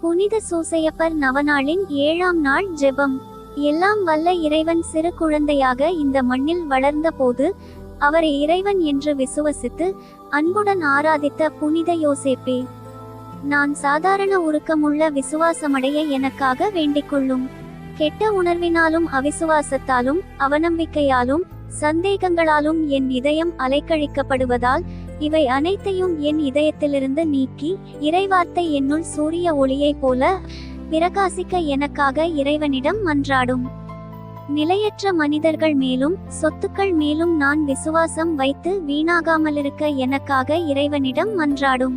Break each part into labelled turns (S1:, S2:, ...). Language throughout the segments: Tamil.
S1: புனித சூசையப்பர் நவநாளின் ஏழாம் நாள் ஜெபம். எல்லாம் வல்ல இறைவன் சிறு குழந்தையாக இந்த மண்ணில் வளர்ந்தபோது அவரை இறைவன் என்று விசுவசித்து அன்புடன் ஆராதித்த புனித யோசேப்பே நான் சாதாரண உருக்கமுள்ள விசுவாசமடைய எனக்காக வேண்டிக்கொள்ளும். கெட்ட உணர்வினாலும் அவிசுவாசத்தாலும் அவநம்பிக்கையாலும் சந்தேகங்களாலும் என் இதயம் அலைக்கழிக்கப்படுவதால் இவை அனைத்தையும் என் இதயத்திலிருந்து நீக்கி இறைவார்த்தை என்னுள் சூரிய ஒளியைப் போல பிரகாசிக்க எனக்காக இறைவனிடம் மன்றாடும். நிலையற்ற மனிதர்கள் மேலும் சொத்துக்கள் மேலும் நான் விசுவாசம் வைத்து வீணாகாமலிருக்க எனக்காக இறைவனிடம் மன்றாடும்.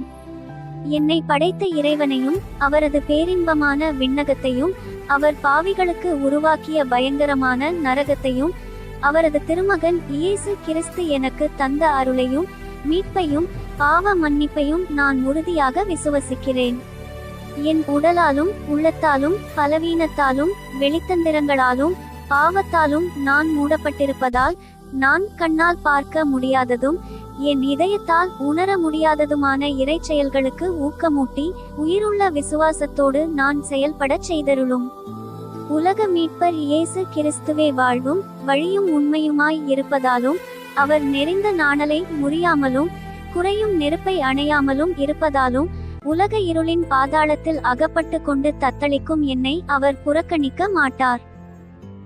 S1: என்னை படைத்த இறைவனையும் அவரது பேரின்பமான விண்ணகத்தையும் அவர் பாவிகளுக்கு உருவாக்கிய பயங்கரமான நரகத்தையும் அவரது திருமகன் இயேசு கிறிஸ்து எனக்கு தந்த அருளையும் மீட்பையும் பாவ மன்னிப்பையும் நான் உறுதியாக விசுவசிக்கிறேன். என் உடலாலும் உள்ளத்தாலும் பலவீனத்தாலும் வெளித்தந்திரங்களாலும் பாவத்தாலும் நான் மூடப்பட்டிருப்பதால் நான் கண்ணால் பார்க்க முடியாததும் என் இதயத்தால் உணர முடியாததுமான இறை செயல்களுக்கு ஊக்கமூட்டி உயிருள்ள விசுவாசத்தோடு நான் செயல்படச் செய்தருளும். உலக மீட்பர் இயேசு கிறிஸ்துவே வாழ்வும் வழியும் உண்மையுமாய் இருப்பதாலும் அவர் நெறிந்த நாணலை முறியாமலும் குறையும் நெருப்பை அணையாமலும் இருப்பதாலும் உலக இருளின் பாதாளத்தில் அகப்பட்டு கொண்டு தத்தளிக்கும் என்னை அவர் புறக்கணிக்க மாட்டார்.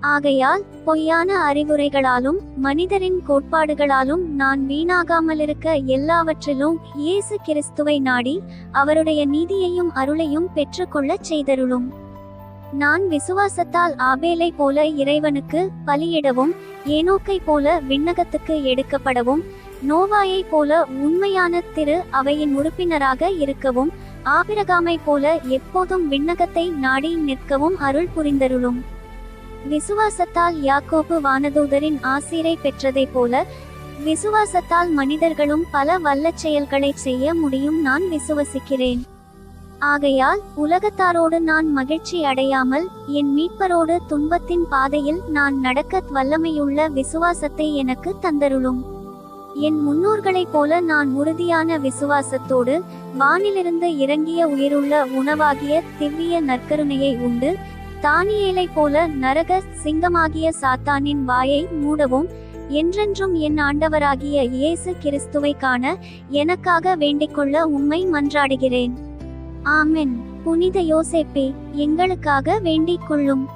S1: ஆகையால் பொய்யான அறிவுரைகளாலும் மனிதரின் கோட்பாடுகளாலும் நான் வீணாகாமலிருக்க எல்லாவற்றிலும் இயேசு கிறிஸ்துவை நாடி அவருடைய நீதியையும் அருளையும் பெற்றுக்கொள்ளச் செய்தருளும். நான் விசுவாசத்தால் ஆபேலை போல இறைவனுக்கு பலியிடவும் ஏனோக்கை போல விண்ணகத்துக்கு எடுக்கப்படவும் நோவாயை போல உண்மையான திரு அவையின் உறுப்பினராக இருக்கவும் ஆபிரகாமை போல எப்போதும் விண்ணகத்தை நாடி நிற்கவும் அருள் புரிந்தருளும். விசுவாசத்தால் யாக்கோபு வானதூதரின் ஆசிரை பெற்றதைப் போல விசுவாசத்தால் மனிதர்களும் பல வல்லச் செயல்களை செய்ய முடியும் நான் விசுவசிக்கிறேன். ஆகையால் உலகத்தாரோடு நான் மகிழ்ச்சி அடையாமல் என் மீட்பரோடு துன்பத்தின் பாதையில் நான் நடக்க வல்லமையுள்ள விசுவாசத்தை எனக்கு தந்தருளும். என் முன்னோர்களைப் போல நான் உறுதியான விசுவாசத்தோடு வானிலிருந்து இறங்கிய உயிருள்ள உணவாகிய திவ்ய நற்கருணையை உண்டு தானியேலைப் போல நரக சிங்கமாகிய சாத்தானின் வாயை மூடவும் என்றென்றும் என் ஆண்டவராகிய இயேசு கிறிஸ்துவை காண எனக்காக வேண்டிக்கொள்ள உம்மை மன்றாடுகிறேன். ஆமென். புனித யோசேப்பே எங்களுக்காக வேண்டிக் கொள்ளும்